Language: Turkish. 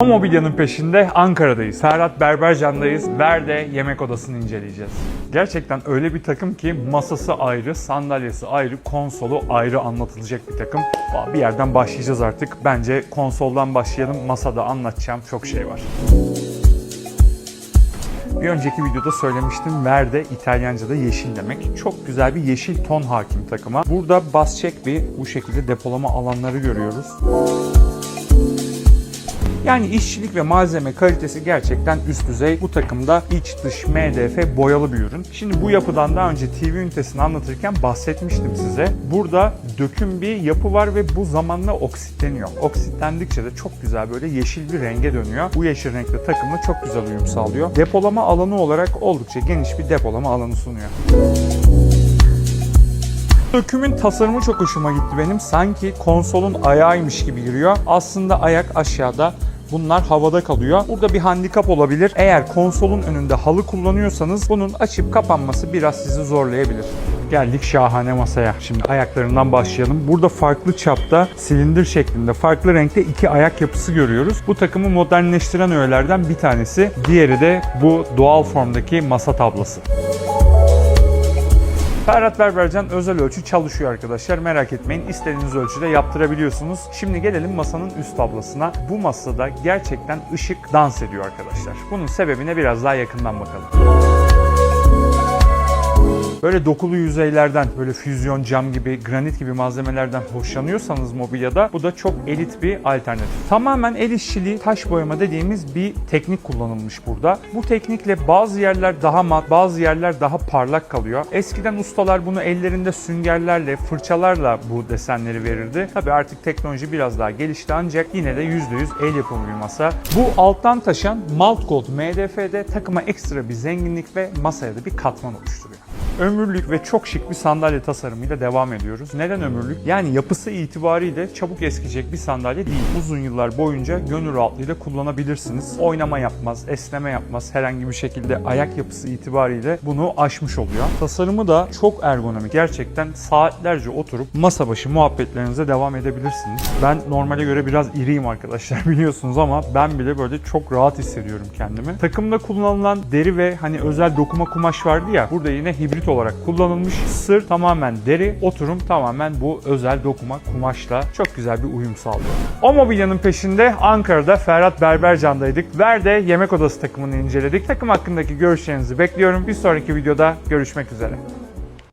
O mobilyanın peşinde Ankara'dayız. Ferhat Berbercan'dayız. Verde yemek odasını inceleyeceğiz. Gerçekten öyle bir takım ki masası ayrı, sandalyesi ayrı, konsolu ayrı anlatılacak bir takım. Bir yerden başlayacağız artık. Bence konsoldan başlayalım. Masada anlatacağım çok şey var. Bir önceki videoda söylemiştim. Verde İtalyanca'da yeşil demek. Çok güzel bir yeşil ton hakim takıma. Burada bas çek bir bu şekilde depolama alanları görüyoruz. Yani işçilik ve malzeme kalitesi gerçekten üst düzey. Bu takımda iç dış MDF boyalı bir ürün. Şimdi bu yapıdan daha önce TV ünitesini anlatırken bahsetmiştim size. Burada döküm bir yapı var ve bu zamanla oksitleniyor. Oksitlendikçe de çok güzel böyle yeşil bir renge dönüyor. Bu yeşil renkli takımla çok güzel uyum sağlıyor. Depolama alanı olarak oldukça geniş bir depolama alanı sunuyor. Dökümün tasarımı çok hoşuma gitti benim. Sanki konsolun ayağıymış gibi giriyor. Aslında ayak aşağıda. Bunlar havada kalıyor. Burada bir handikap olabilir. Eğer konsolun önünde halı kullanıyorsanız bunun açıp kapanması biraz sizi zorlayabilir. Geldik şahane masaya. Şimdi ayaklarından başlayalım. Burada farklı çapta, silindir şeklinde, farklı renkte iki ayak yapısı görüyoruz. Bu takımı modernleştiren öğelerden bir tanesi. Diğeri de bu doğal formdaki masa tablası. Ferhat Berbercan özel ölçü çalışıyor arkadaşlar. Merak etmeyin istediğiniz ölçüde yaptırabiliyorsunuz. Şimdi gelelim masanın üst tablasına. Bu masada gerçekten ışık dans ediyor arkadaşlar. Bunun sebebine biraz daha yakından bakalım. Böyle dokulu yüzeylerden, böyle füzyon cam gibi, granit gibi malzemelerden hoşlanıyorsanız mobilyada bu da çok elit bir alternatif. Tamamen el işçiliği taş boyama dediğimiz bir teknik kullanılmış burada. Bu teknikle bazı yerler daha mat, bazı yerler daha parlak kalıyor. Eskiden ustalar bunu ellerinde süngerlerle, fırçalarla bu desenleri verirdi. Tabi artık teknoloji biraz daha gelişti ancak yine de %100 el yapımı bir masa. Bu alttan taşan Malt Gold MDF'de takıma ekstra bir zenginlik ve masaya da bir katman oluşturuyor. Ömürlük ve çok şık bir sandalye tasarımıyla devam ediyoruz. Neden ömürlük? Yani yapısı itibariyle çabuk eskiyecek bir sandalye değil. Uzun yıllar boyunca gönül rahatlığıyla kullanabilirsiniz. Oynama yapmaz, esneme yapmaz. Herhangi bir şekilde ayak yapısı itibariyle bunu aşmış oluyor. Tasarımı da çok ergonomik. Gerçekten saatlerce oturup masa başı muhabbetlerinize devam edebilirsiniz. Ben normale göre biraz iriyim arkadaşlar biliyorsunuz ama ben bile böyle çok rahat hissediyorum kendimi. Takımda kullanılan deri ve hani özel dokuma kumaş vardı ya burada yine hibrit olarak kullanılmış. Sır tamamen deri, oturum tamamen bu özel dokuma kumaşla çok güzel bir uyum sağlıyor. O mobilyanın peşinde Ankara'da Ferhat Berbercan'daydık. Verde yemek odası takımını inceledik. Takım hakkındaki görüşlerinizi bekliyorum. Bir sonraki videoda görüşmek üzere.